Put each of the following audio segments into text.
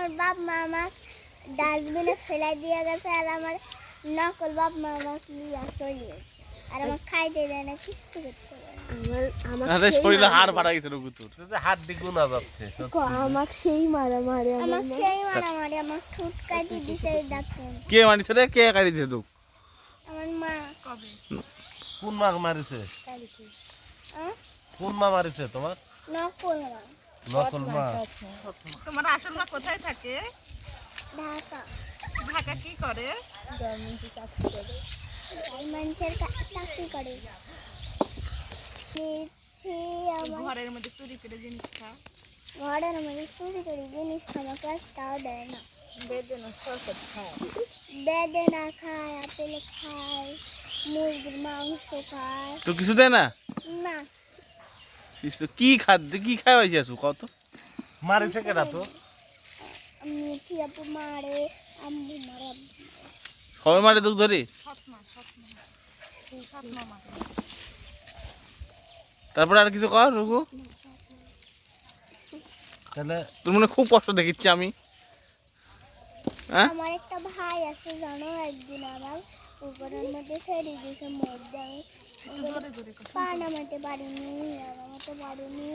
আমার বাপ মা আমাকে ডাস্টবিনে ফেলাই দিয়ে গেছে আর আমার নকল বাপ মা আমাকে লিয়া চলিয়েছে আর আমার খাইতে দেয় না কিচ্ছু করতে আরে শরীরে হাড় ফাটা গেছে রঘু তোর। যাচ্ছে ক- সেই আমার। সেই মারামারি আমার ঠোঁট কাটি দিছে এই ডাক্তার। কে মারিছে রে? কে কাটি দিছে তোক? আমার মা। কোন মা মারিছে? আহ? কোন মা মারিছে তোমার? নকল মা। নকল মা তোমার আসল মা কোথায় থাকে? ঢাকা। ঢাকা কি করে? এই মানুষের কা- চাকরি করে। ঘরের মধ্যে চুরি করে জিনিস খা। ঘরের মধ্যে চুরি করে জিনিস আমাকে একটাও দেয় না। বেদনা সরকার খায়। বেদেনা খায় আপেল খায় মুরগির মাংস খায়। তো কিছু দেয় না? না। কি খাদ্য কি খাই হয়েছে আসু কত মারিছে কেনা তো? সবাই মারে তোক ধরে? তারপরে আর কিছু কর রঘু। তাহলে তোর মনে খুব কষ্ট দেখিচ্ছি আমি। হ্যাঁ? আমার একটা ভাই আছে জানো? একদিন আমার। উপরের মধ্যে ফেলে দিয়েছে মধ্যে পা নামাতে পারিনি নামাতে পারিনি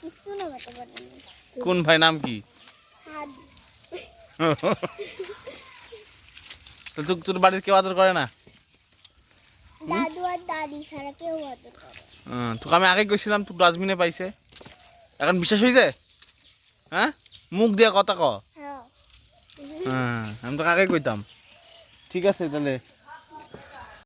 কিছু নামাতে পারিনি। কোন ভাই নাম কি? তোর তোর বাড়ির কেউ আদর করে না? দাদু আর দাদি ছাড়া কেউ আদর করে হ্যাঁ, তোকে আমি আগে গেছিলাম তুই ডাস্টবিনে পাইছে। এখন বিশ্বাস হয়েছে হ্যাঁ? মুখ দিয়ে কথা ক। হ্যাঁ। হ্যাঁ আমি তোকে আগে কইতাম। ঠিক আছে তাহলে।